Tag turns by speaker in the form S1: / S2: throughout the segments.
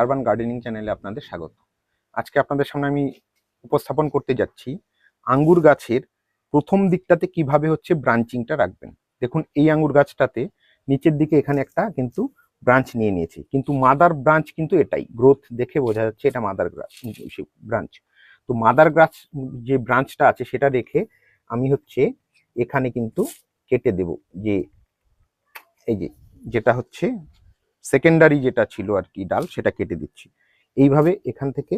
S1: Urban gardening চ্যানেলে আপনাদের স্বাগত। আজকে আপনাদের সামনে আমি উপস্থাপন করতে যাচ্ছি আঙ্গুর গাছের প্রথম দিকটাতে কীভাবে হচ্ছে ব্রাঞ্চিংটা রাখবেন। দেখুন, এই আঙ্গুর গাছটাতে নিচের দিকে এখানে একটা কিন্তু ব্রাঞ্চ নিয়ে নিয়েছে। কিন্তু মাদার ব্রাঞ্চ কিন্তু এটাই। গ্রোথ দেখে বোঝা যাচ্ছে এটা মাদার ব্রাঞ্চ তো মাদার গাছ যে ব্রাঞ্চটা আছে সেটা রেখে আমি হচ্ছে এখানে কিন্তু কেটে দেব। যে, এই যে, যেটা হচ্ছে সেকেন্ডারি যেটা ছিল আর কি ডাল, সেটা কেটে দিচ্ছি। এইভাবে এখান থেকে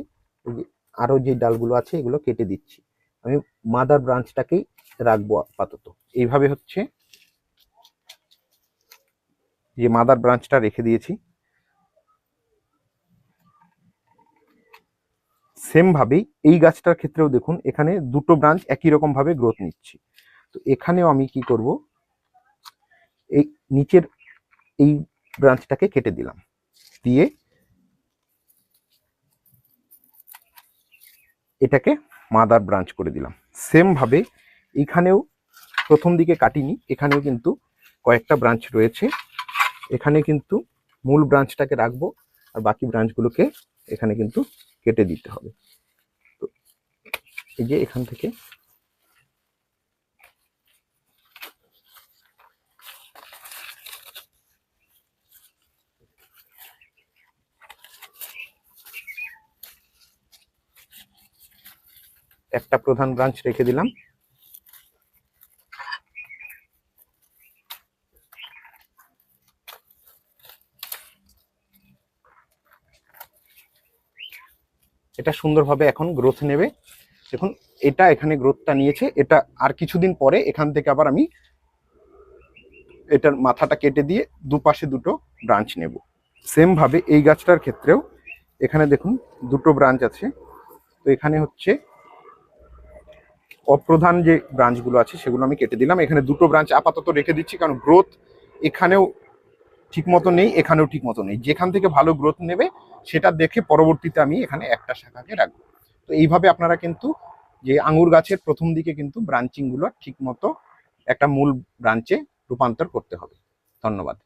S1: এই যে ডালগুলো আছে, এগুলো কেটে দিচ্ছি। আমি মাদার ব্রাঞ্চটাকেই রাখব আপাতত। এইভাবে হচ্ছে যে মাদার ব্রাঞ্চটা রেখে দিয়েছি। সেম ভাবেই এই গাছটার ক্ষেত্রেও দেখুন, এখানে দুটো ব্রাঞ্চ একই রকম ভাবে গ্রোথ নিচ্ছি। তো এখানেও আমি কি করব? এই নিচের এই ব্রাঞ্চটাকে কেটে দিলাম। দিয়ে এটাকে মাদার ব্রাঞ্চ করে দিলাম। সেম ভাবে এখানেও প্রথম দিকে কাটিনি, এখানেও কিন্তু কয়েকটা ব্রাঞ্চ রয়েছে। এখানে কিন্তু মূল ব্রাঞ্চটাকে রাখব আর বাকি ব্রাঞ্চগুলোকে এখানে কিন্তু কেটে দিতে হবে। তো এই যে এখান থেকে একটা প্রধান ব্রাঞ্চ রেখে দিলাম। এটা সুন্দরভাবে এখন গ্রোথ নেবে। দেখুন, এটা এখানে গ্রোথটা নিয়েছে। এটা আর কিছুদিন পরে এখান থেকে আবার আমি এটার মাথাটা কেটে দিয়ে দুপাশে দুটো ব্রাঞ্চ নেব। সেম ভাবে এই গাছটার ক্ষেত্রেও এখানে দেখুন দুটো ব্রাঞ্চ আছে। তো এখানে হচ্ছে অপ্রধান যে ব্রাঞ্চগুলো আছে সেগুলো আমি কেটে দিলাম। এখানে দুটো ব্রাঞ্চ আপাতত রেখে দিচ্ছি, কারণ গ্রোথ এখানেও ঠিক মতো নেই, এখানেও ঠিক মতো নেই। যেখান থেকে ভালো গ্রোথ নেবে সেটা দেখে পরবর্তীতে আমি এখানে একটা শাখাকে রাখব। তো এইভাবে আপনারা কিন্তু যে আঙুর গাছের প্রথম দিকে কিন্তু ব্রাঞ্চিংগুলো ঠিক মতো একটা মূল ব্রাঞ্চে রূপান্তর করতে হবে। ধন্যবাদ।